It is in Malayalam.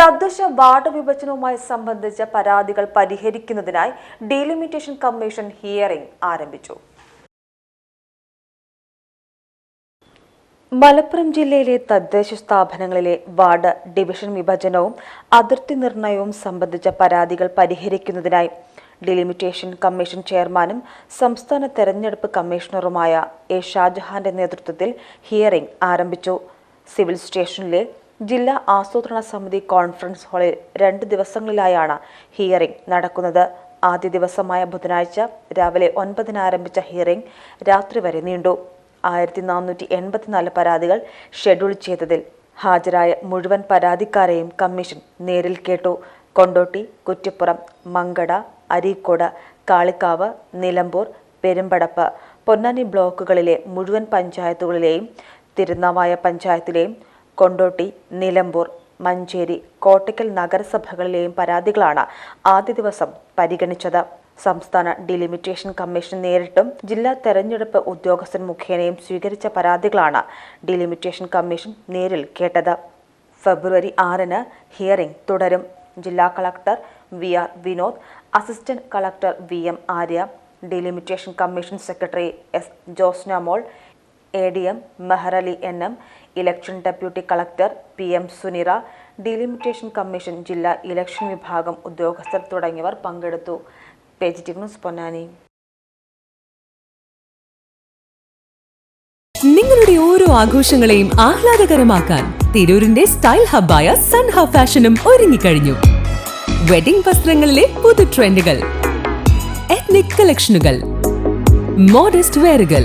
തദ്ദേശ വാർഡ് വിഭജനവുമായി സംബന്ധിച്ച പരാതികൾ പരിഹരിക്കുന്നതിനായി ഡീലിമിറ്റേഷൻ കമ്മീഷൻ ഹിയറിംഗ് ആരംഭിച്ചു. മലപ്പുറം ജില്ലയിലെ തദ്ദേശ സ്ഥാപനങ്ങളിലെ വാർഡ് ഡിവിഷൻ വിഭജനവും അതിർത്തി നിർണയവും സംബന്ധിച്ച പരാതികൾ പരിഹരിക്കുന്നതിനായി ഡിലിമിറ്റേഷൻ കമ്മീഷൻ ചെയർമാനും സംസ്ഥാന തെരഞ്ഞെടുപ്പ് കമ്മീഷണറുമായ എ ഷാജഹാന്റെ നേതൃത്വത്തിൽ ഹിയറിംഗ് ആരംഭിച്ചു. സിവിൽ സ്റ്റേഷനിലെ ജില്ലാ ആസൂത്രണ സമിതി കോൺഫറൻസ് ഹാളിൽ രണ്ട് ദിവസങ്ങളിലായാണ് ഹിയറിംഗ് നടക്കുന്നത്. ആദ്യ ദിവസമായ ബുധനാഴ്ച രാവിലെ ഒൻപതിന് ആരംഭിച്ച ഹിയറിംഗ് രാത്രി വരെ നീണ്ടു. ആയിരത്തി നാനൂറ്റി എൺപത്തിനാല് പരാതികൾ ഷെഡ്യൂൾ ചെയ്തതിൽ ഹാജരായ മുഴുവൻ പരാതിക്കാരെയും കമ്മീഷൻ നേരിൽ കേട്ടു. കൊണ്ടോട്ടി കുറ്റിപ്പുറം മങ്കട അരീക്കോട് കാളിക്കാവ് നിലമ്പൂർ പെരുമ്പടപ്പ് പൊന്നാനി ബ്ലോക്കുകളിലെ മുഴുവൻ പഞ്ചായത്തുകളിലെയും തിരുനാവായ പഞ്ചായത്തിലെയും കൊണ്ടോട്ടി നിലമ്പൂർ മഞ്ചേരി കോട്ടയ്ക്കൽ നഗരസഭകളിലെയും പരാതികളാണ് ആദ്യ ദിവസം പരിഗണിച്ചത്. സംസ്ഥാന ഡിലിമിറ്റേഷൻ കമ്മീഷൻ നേരിട്ടും ജില്ലാ തെരഞ്ഞെടുപ്പ് ഉദ്യോഗസ്ഥൻ മുഖേനയും സ്വീകരിച്ച പരാതികളാണ് ഡിലിമിറ്റേഷൻ കമ്മീഷൻ നേരിൽ കേട്ടത്. ഫെബ്രുവരി ആറിന് ഹിയറിംഗ് തുടരും. ജില്ലാ collector V R Vinod assistant collector V M Arya delimitation commission secretary S Josna A D M Meharali N M election deputy collector P M Sunira delimitation commission ജില്ലാ ഇലക്ഷൻ വിഭാഗം ഉദ്യോഗസ്ഥർ തുടങ്ങിയവർ പങ്കെടുത്തു. പേജ് പൊന്നാനി. നിങ്ങളുടെ ഓരോ ആഘോഷങ്ങളെയും ആഹ്ലാദകരമാക്കാൻ തിരൂരിന്റെ സ്റ്റൈൽ ഹബ്ബായ സൺ ഹബ് ഫാഷനും ഒരുങ്ങിക്കഴിഞ്ഞു. വെഡിംഗ് വസ്ത്രങ്ങളിലെ പുതു ട്രെൻഡുകൾ എത്നിക് കളക്ഷനുകൾ മോഡസ്റ്റ് വെയറുകൾ